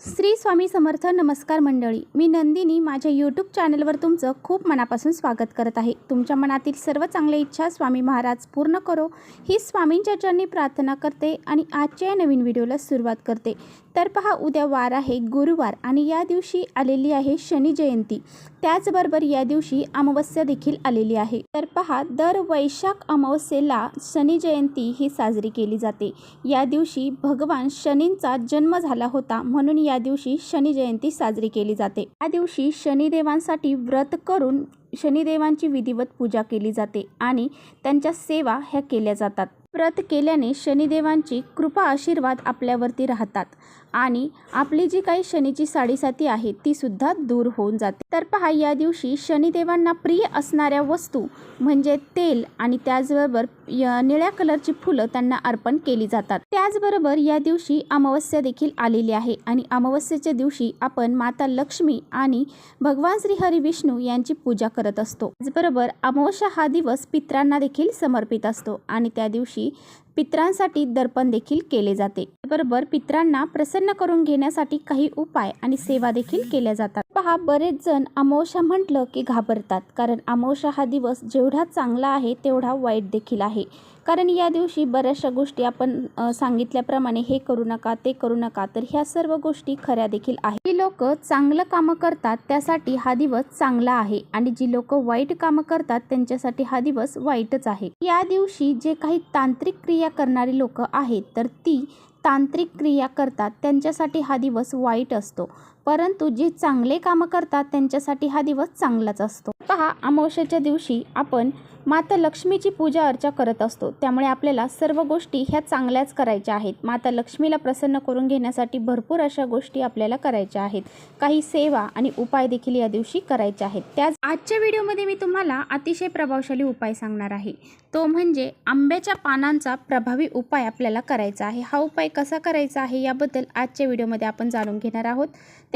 श्री स्वामी समर्थ नमस्कार मंडळी. मी नंदिनी. माझ्या यूट्यूब चॅनलवर तुमचं खूप मनापासून स्वागत करत आहे. तुमच्या मनातील सर्व चांगल्या इच्छा स्वामी महाराज पूर्ण करो. ही स्वामींच्या चरणी प्रार्थना करते आणि आजच्या या नवीन व्हिडिओला सुरुवात करते. तर पहा उद्या वार आहे गुरुवार आणि या दिवशी आलेली आहे शनी जयंती. त्याचबरोबर या दिवशी अमावस्या देखील आलेली आहे. तर पहा दर वैशाख अमावस्येला शनी जयंती ही साजरी केली जाते. या दिवशी भगवान शनींचा जन्म झाला होता म्हणून या दिवशी शनी जयंती साजरी केली जाते. या दिवशी शनिदेवांसाठी व्रत करून शनिदेवांची विधिवत पूजा केली जाते आणि त्यांच्या सेवा ह्या केल्या जातात. व्रत केल्याने शनिदेवांची कृपा आशीर्वाद आपल्यावरती राहतात. आणि आपली जी काही शनीची साडेसाती आहे ती सुद्धा दूर होऊन जाते. तर पहा या दिवशी शनिदेवांना प्रिय असणाऱ्या वस्तू म्हणजे तेल आणि त्याचबरोबर य- निळ्या कलरची फुलं त्यांना अर्पण केली जातात. त्याचबरोबर या दिवशी अमावस्या देखील आलेली आहे आणि अमावस्येच्या दिवशी आपण माता लक्ष्मी आणि भगवान श्री हरी विष्णू यांची पूजा करत असतो. त्याचबरोबर अमावस्या हा दिवस पित्रांना देखील समर्पित असतो आणि त्या दिवशी पित्रांसाठी दर्पण देखील केले जाते. बरोबर पित्रांना प्रसन्न करून घेण्यासाठी काही उपाय आणि सेवा देखील केल्या जातात. पहा बरेच जण अमावस्या म्हटलं की घाबरतात कारण अमावस्या हा दिवस जेवढा चांगला आहे तेवढा वाईट देखील आहे. कारण या दिवशी बऱ्याचशा गोष्टी आपण सांगितल्याप्रमाणे हे करू नका ते करू नका तर ह्या सर्व गोष्टी खऱ्या देखील आहेत. जी लोक चांगलं कामं करतात त्यासाठी हा दिवस चांगला आहे आणि जी लोक वाईट कामं करतात त्यांच्यासाठी हा दिवस वाईटच आहे. या दिवशी जे काही तांत्रिक क्रिया करणारी लोक आहेत तर ती तांत्रिक क्रिया करतात त्यांच्यासाठी हा दिवस वाईट असतो. परंतु जे चांगले कामं करतात त्यांच्यासाठी हा दिवस चांगलाच असतो. पहा अमावस्येच्या दिवशी आपण माता लक्ष्मीची पूजा अर्चा करत असतो. त्यामुळे आपल्याला सर्व गोष्टी ह्या चांगल्याच करायच्या आहेत. माता लक्ष्मीला प्रसन्न करून घेण्यासाठी भरपूर अशा गोष्टी आपल्याला करायच्या आहेत. काही सेवा आणि उपाय देखील या दिवशी करायचे आहेत. त्याच आजच्या व्हिडिओमध्ये मी तुम्हाला अतिशय प्रभावशाली उपाय सांगणार आहे. तो म्हणजे आंब्याच्या पानांचा प्रभावी उपाय आपल्याला करायचा आहे. हा उपाय कसा करायचा आहे याबद्दल आजच्या व्हिडिओमध्ये आपण जाणून घेणार आहोत.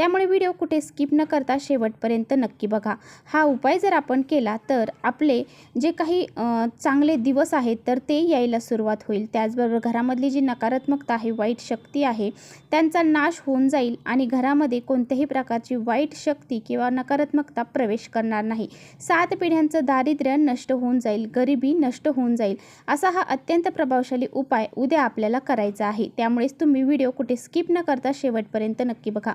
त्यामुळे व्हिडिओ कुठे स्किप न करता शेवटपर्यंत नक्की बघा. हा उपाय जर आपण केला तर आपले जे काही चांगले दिवस आहेत तर ते यायला सुरुवात होईल. त्याचबरोबर घरामधली जी नकारात्मकता आहे वाईट शक्ती आहे त्यांचा नाश होऊन जाईल आणि घरामध्ये कोणत्याही प्रकारची वाईट शक्ती किंवा नकारात्मकता प्रवेश करणार नाही. सात पिढ्यांचं दारिद्र्य नष्ट होऊन जाईल गरिबी नष्ट होऊन जाईल असा हा अत्यंत प्रभावशाली उपाय उद्या आपल्याला करायचा आहे. त्यामुळेच तुम्ही व्हिडिओ कुठे स्किप न करता शेवटपर्यंत नक्की बघा.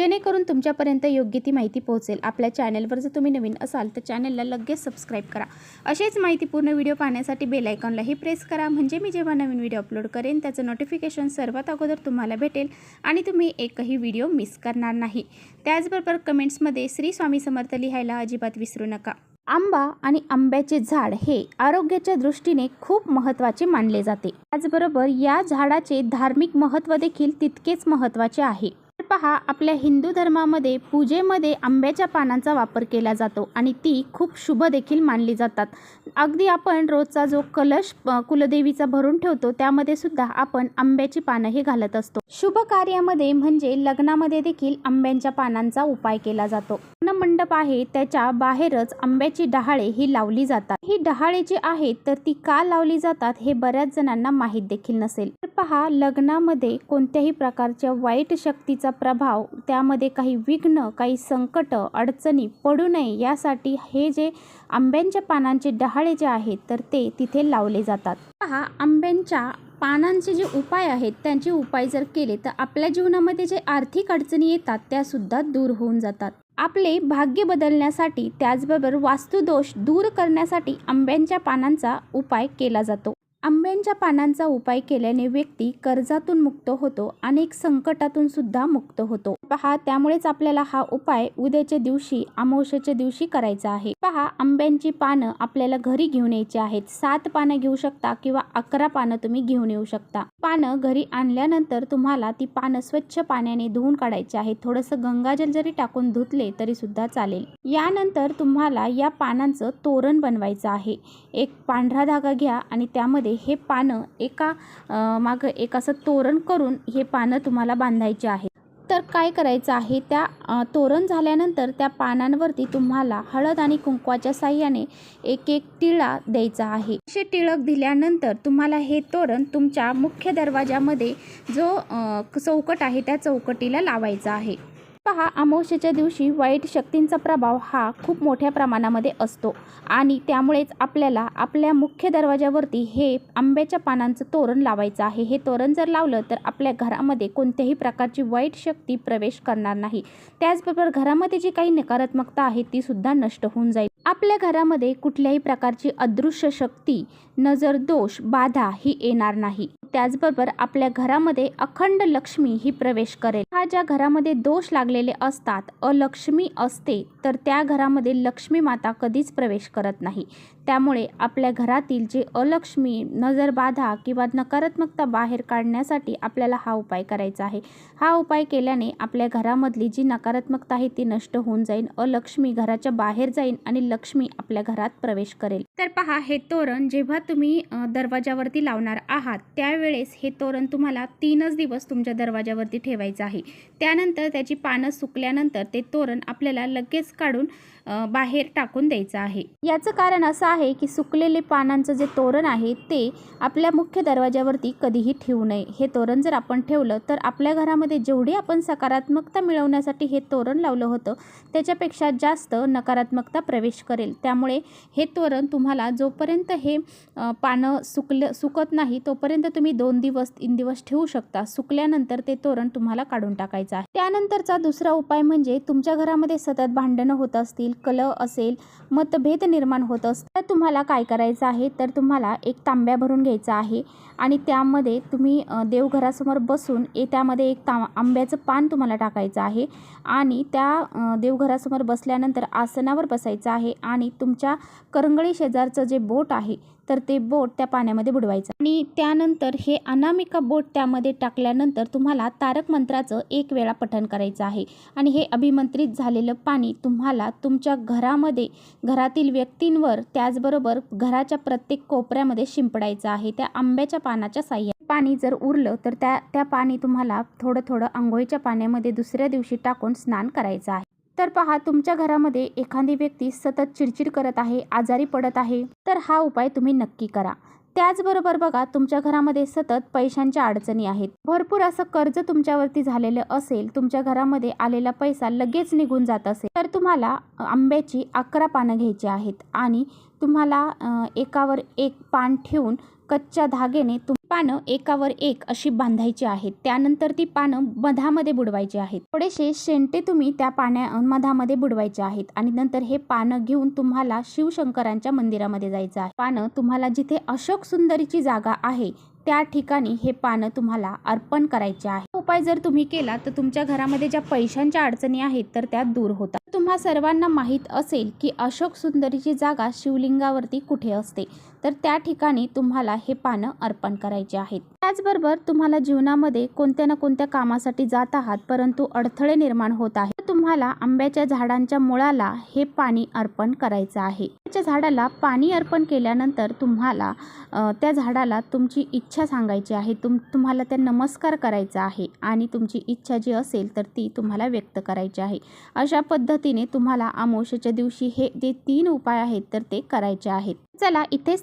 जेणेकरून तुमच्यापर्यंत योग्य ती माहिती पोहोचेल. आपल्या चॅनलवर जर तुम्ही नवीन असाल तर चॅनलला लगेच सबस्क्राईब करा. असेच माहितीपूर्ण व्हिडिओ पाहण्यासाठी बेल आयकॉनलाही प्रेस करा. म्हणजे मी जेव्हा नवीन व्हिडिओ अपलोड करेन त्याचं नोटिफिकेशन सर्वात अगोदर तुम्हाला भेटेल आणि तुम्ही एकही व्हिडिओ मिस करणार नाही. त्याचबरोबर कमेंट्समध्ये श्री स्वामी समर्थ लिहायला अजिबात विसरू नका. आंबा आणि आंब्याचे झाड हे आरोग्याच्या दृष्टीने खूप महत्त्वाचे मानले जाते. त्याचबरोबर या झाडाचे धार्मिक महत्त्व देखील तितकेच महत्त्वाचे आहे. पहा आपल्या हिंदू धर्मामध्ये पूजेमध्ये आंब्याच्या पानांचा वापर केला जातो आणि ती खूप शुभ देखील मानली जातात. अगदी आपण रोजचा जो कलश कुलदेवीचा भरून ठेवतो त्यामध्ये सुद्धा आपण आंब्याची पानं हे घालत असतो. शुभ कार्यामध्ये म्हणजे लग्नामध्ये देखील आंब्यांच्या पानांचा उपाय केला जातो. मंडप आहे त्याच्या बाहेरच आंब्याची डहाळे ही लावली जातात. ही डहाळे जी आहेत तर ती का लावली जातात हे बऱ्याच जणांना माहीत देखील नसेल. तर पहा लग्नामध्ये कोणत्याही प्रकारच्या वाईट शक्तीचा प्रभाव त्यामध्ये काही विघ्न काही संकट अडचणी पडू नये यासाठी हे जे आंब्यांच्या पानांचे डहाळे जे आहेत तर ते तिथे लावले जातात. पहा आंब्यांच्या पानांचे जे उपाय आहेत त्यांचे उपाय जर केले तर आपल्या जीवनामध्ये जे आर्थिक अडचणी येतात त्या सुद्धा दूर होऊन जातात. आपले भाग्य बदलण्यासाठी त्याचबरोबर वास्तुदोष दूर करण्यासाठी आंब्यांच्या पानांचा उपाय केला जातो. आंब्यांच्या पानांचा उपाय केल्याने व्यक्ती कर्जातून मुक्त होतो अनेक संकटातून सुद्धा मुक्त होतो. पहा त्यामुळेच आपल्याला हा उपाय उद्याच्या दिवशी अमावश्याच्या दिवशी करायचा आहे. पहा आंब्यांची पानं आपल्याला घरी घेऊन यायची आहेत. सात पानं घेऊ शकता किंवा अकरा पानं तुम्ही घेऊन येऊ शकता. पानं घरी आणल्यानंतर तुम्हाला ती पानं स्वच्छ पाण्याने धुवून काढायची आहेत. थोडंसं गंगाजल जरी टाकून धुतले तरी सुद्धा चालेल. यानंतर तुम्हाला या पानांचं तोरण बनवायचं आहे. एक पांढरा धागा घ्या आणि त्यामध्ये हे पानं एका मागं एक असं तोरण करून हे पानं तुम्हाला बांधायचे आहेत. तर काय करायचं आहे? त्या तोरण झाल्यानंतर त्या पानांवरती तुम्हाला हळद आणि कुंकवाच्या साह्याने एक एक टिळा द्यायचा आहे. असे टिळक दिल्यानंतर तुम्हाला हे तोरण तुमच्या मुख्य दरवाजामध्ये जो चौकट आहे त्या चौकटीला लावायचा आहे. पहा अमावस्येच्या दिवशी वाईट शक्तींचा प्रभाव हा खूप मोठ्या प्रमाणामध्ये असतो. आणि त्यामुळेच आपल्याला आपल्या मुख्य दरवाजावरती हे आंब्याच्या पानांचं तोरण लावायचं आहे. हे तोरण जर लावलं तर आपल्या घरामध्ये कोणत्याही प्रकारची वाईट शक्ती प्रवेश करणार नाही. त्याचबरोबर घरामध्ये जी काही नकारात्मकता आहे ती सुद्धा नष्ट होऊन जाईल. आपल्या घरामध्ये कुठल्याही प्रकारची अदृश्य शक्ती नजर दोष बाधा ही येणार नाही. त्याचबरोबर आपल्या घरामध्ये अखंड लक्ष्मी ही प्रवेश करेल. हा ज्या घरामध्ये दोष लागलेले असतात अलक्ष्मी असते तर त्या घरामध्ये लक्ष्मी माता कधीच प्रवेश करत नाही. त्यामुळे आपल्या घरातील जे अलक्ष्मी नजरबाधा किंवा नकारात्मकता बाहेर काढण्यासाठी आपल्याला हा उपाय करायचा आहे. हा उपाय केल्याने आपल्या घरामधली जी नकारात्मकता आहे ती नष्ट होऊन जाईल. अलक्ष्मी घराच्या बाहेर जाईल आणि लक्ष्मी आपल्या घरात प्रवेश करेल. तर पहा हे तोरण जेव्हा तुम्ही दरवाजावरती लावणार आहात त्यावेळेस हे तोरण तुम्हाला तीनच दिवस तुमच्या दरवाजावरती ठेवायचं आहे. त्यानंतर त्याची पानं सुकल्यानंतर ते तोरण आपल्याला लगेच काढून बाहेर टाकून द्यायचं आहे. याचं कारण असं आहे की सुकलेले पानांचं जे तोरण आहे ते आपल्या मुख्य दरवाजावरती कधीही ठेवू नये. हे तोरण जर आपण ठेवलं तर आपल्या घरामध्ये जेवढी आपण सकारात्मकता मिळवण्यासाठी हे तोरण लावलं होतं त्याच्यापेक्षा जास्त नकारात्मकता प्रवेश करेल. त्यामुळे हे तोरण तुम्हाला जोपर्यंत हे पानं सुकलं सुकत नाही तोपर्यंत तुम्ही दोन दिवस तीन दिवस ठेवू शकता. सुकल्यानंतर ते तोरण तुम्हाला काढून टाकायचं आहे. त्यानंतरचा दुसरा उपाय म्हणजे तुमच्या घरामध्ये सतत भांडणं होत असतील कलह असेल मतभेद निर्माण होत असतात आता तुम्हाला काय करायचं आहे? तर तुम्हाला एक तांब्या भरून घ्यायचा आहे आणि त्यामध्ये तुम्ही देवघरासमोर बसून ए त्यामध्ये एक ता आंब्याचं पान तुम्हाला टाकायचं आहे आणि त्या देवघरासमोर बसल्यानंतर आसनावर बसायचं आहे आणि तुमच्या करंगळी शेजारचं जे बोट आहे तर ते बोट त्या पाण्यामध्ये बुडवायचं. आणि त्यानंतर हे अनामिका बोट त्यामध्ये टाकल्यानंतर तुम्हाला तारक मंत्राचं एक वेळा पठण करायचं आहे आणि हे अभिमंत्रित झालेलं पाणी तुम्हाला तुमच्या घरामध्ये घरातील व्यक्तींवर त्या त्याचबरोबर घराच्या प्रत्येक कोपऱ्यामध्ये शिंपडायचं आहे. त्या आंब्याच्या पानाच्या साह्या पाणी जर उरलं तर त्या त्या पाणी तुम्हाला थोडं थोडं आंघोळीच्या पाण्यामध्ये दुसऱ्या दिवशी टाकून स्नान करायचं आहे. तर पहा तुमच्या घरामध्ये एखादी व्यक्ती सतत चिडचिड करत आहे आजारी पडत आहे तर हा उपाय तुम्ही नक्की करा. त्याचबरोबर बघा तुमच्या घरामध्ये सतत पैशांच्या अडचणी आहेत. भरपूर असं कर्ज तुमच्यावरती झालेलं असेल तुमच्या घरामध्ये आलेला पैसा लगेच निघून जात असेल तर तुम्हाला आंब्याची अकरा पानं घ्यायची आहेत आणि तुम्हाला एकावर एक पान ठेवून कच्च्या धागेने तुम पानं एकावर एक अशी बांधायची आहेत. त्यानंतर ती पानं मधामध्ये बुडवायची आहेत. थोडेसे शेंटे तुम्ही त्या पाण्या मधामध्ये बुडवायचे आहेत आणि नंतर हे पानं घेऊन तुम्हाला शिवशंकरांच्या मंदिरामध्ये जायचं आहे. पानं तुम्हाला जिथे अशोक सुंदरीची जागा आहे त्या ठिकाणी हे पानं तुम्हाला अर्पण करायचे आहे. उपाय जर तुम्ही केला तर तुमच्या घरामध्ये ज्या पैशांच्या अडचणी आहेत तर त्या दूर होतात. तुम्हा सर्वांना माहीत असेल की अशोक सुंदरीची जागा शिवलिंगावरती कुठे असते? तर त्या ठिकाणी तुम्हाला हे पानं अर्पण करायचे आहेत. त्याचबरोबर तुम्हाला जीवनामध्ये कोणत्या ना कोणत्या कामासाठी जात आहात परंतु अडथळे निर्माण होत आहेत तर तुम्हाला आंब्याच्या झाडांच्या मुळाला हे पाणी अर्पण करायचं आहे. त्याच्या झाडाला पाणी अर्पण केल्यानंतर तुम्हाला त्या झाडाला तुमची इच्छा सांगायची आहे. तुम तुम्हाला त्या नमस्कार करायचा आहे आणि तुमची इच्छा जी असेल तर ती तुम्हाला व्यक्त करायची आहे. अशा पद्धतीने तुम्हाला अमावस्येच्या दिवशी हे जे तीन उपाय आहेत तर ते करायचे आहेत. चला इथेच